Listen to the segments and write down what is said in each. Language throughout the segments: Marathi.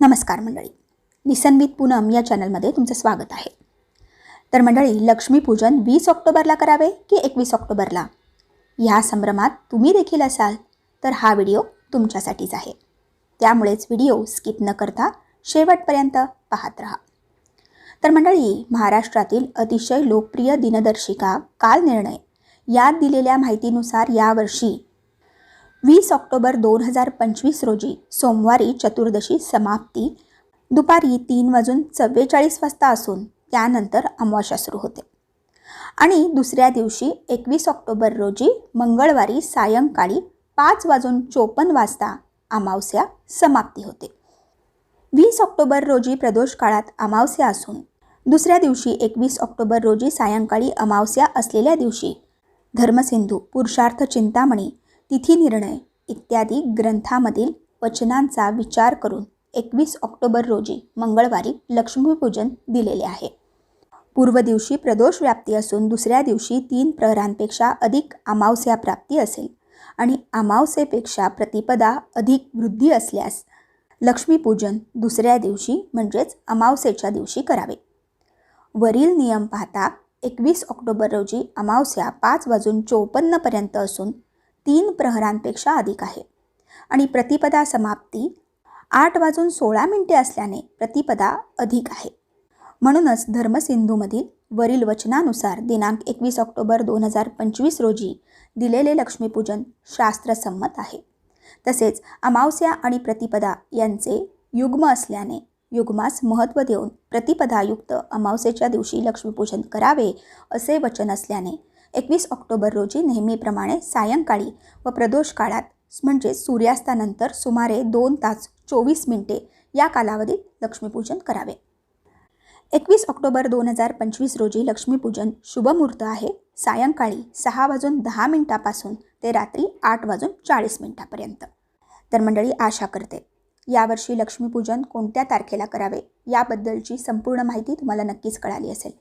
नमस्कार मंडळी. लिसन पूनम या चॅनलमध्ये तुमचं स्वागत आहे. तर मंडळी लक्ष्मीपूजन वीस ऑक्टोबरला करावे की एकवीस ऑक्टोबरला? ह्या संभ्रमात तुम्ही देखील असाल तर हा व्हिडिओ तुमच्यासाठीच आहे. त्यामुळेच व्हिडिओ स्किप न करता शेवटपर्यंत पाहत राहा. तर मंडळी महाराष्ट्रातील अतिशय लोकप्रिय दिनदर्शिका काल निर्णय यात दिलेल्या माहितीनुसार यावर्षी वीस ऑक्टोबर दोन हजार पंचवीस रोजी सोमवारी चतुर्दशी समाप्ती. दुपारी तीन वाजून चव्वेचाळीस वाजता असून त्यानंतर अमावस्या सुरू होते. आणि दुसऱ्या दिवशी एकवीस ऑक्टोबर रोजी मंगळवारी सायंकाळी पाच वाजून चोपन्न वाजता अमावस्या समाप्ती होते. वीस ऑक्टोबर रोजी प्रदोष काळात अमावस्या असून दुसऱ्या दिवशी एकवीस ऑक्टोबर रोजी सायंकाळी अमावस्या असलेल्या दिवशी धर्मसिंधू पुरुषार्थ चिंतामणी तिथी निर्णय इत्यादी ग्रंथामधील वचनांचा विचार करून एकवीस ऑक्टोबर रोजी मंगळवारी लक्ष्मीपूजन दिलेले आहे. पूर्व दिवशी प्रदोष व्याप्ती असून दुसऱ्या दिवशी तीन प्रहरांपेक्षा अधिक अमावस्या प्राप्ती असेल आणि अमावस्येपेक्षा प्रतिपदा अधिक वृद्धी असल्यास लक्ष्मीपूजन दुसऱ्या दिवशी म्हणजेच अमावस्येच्या दिवशी करावे. वरील नियम पाहता एकवीस ऑक्टोबर रोजी अमावस्या पाच वाजून चोपन्नपर्यंत असून तीन प्रहरांपेक्षा अधिक आहे. आणि प्रतिपदा समाप्ती आठ वाजून सोळा मिनिटे असल्याने प्रतिपदा अधिक आहे. म्हणूनच धर्मसिंधूमधील वरील वचनानुसार दिनांक एकवीस ऑक्टोबर दोन हजार पंचवीस रोजी दिलेले लक्ष्मीपूजन शास्त्रसंमत आहे. तसेच अमावस्या आणि प्रतिपदा यांचे युग्म असल्याने युग्मास महत्त्व देऊन प्रतिपदायुक्त अमावस्येच्या दिवशी लक्ष्मीपूजन करावे असे वचन असल्याने एकवीस ऑक्टोबर रोजी नेहमीप्रमाणे सायंकाळी व प्रदोष काळात म्हणजे सूर्यास्तानंतर सुमारे दोन तास चोवीस मिनिटे या कालावधीत लक्ष्मीपूजन करावे. एकवीस ऑक्टोबर दोन हजार पंचवीस रोजी लक्ष्मीपूजन शुभमुहूर्त आहे. सायंकाळी सहा वाजून दहा मिनिटापासून ते रात्री आठ वाजून चाळीस मिनिटापर्यंत. तर मंडळी आशा करते. यावर्षी लक्ष्मीपूजन कोणत्या तारखेला करावे याबद्दलची संपूर्ण माहिती तुम्हाला नक्कीच कळाली असेल.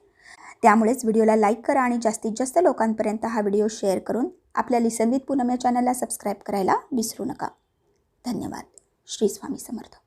त्यामुळेच व्हिडिओला लाईक करा आणि जास्तीत जास्त लोकांपर्यंत हा व्हिडिओ शेअर करून आपल्या लिसन विथ पूनम या चॅनलला सबस्क्राईब करायला विसरू नका. धन्यवाद. श्री स्वामी समर्थ.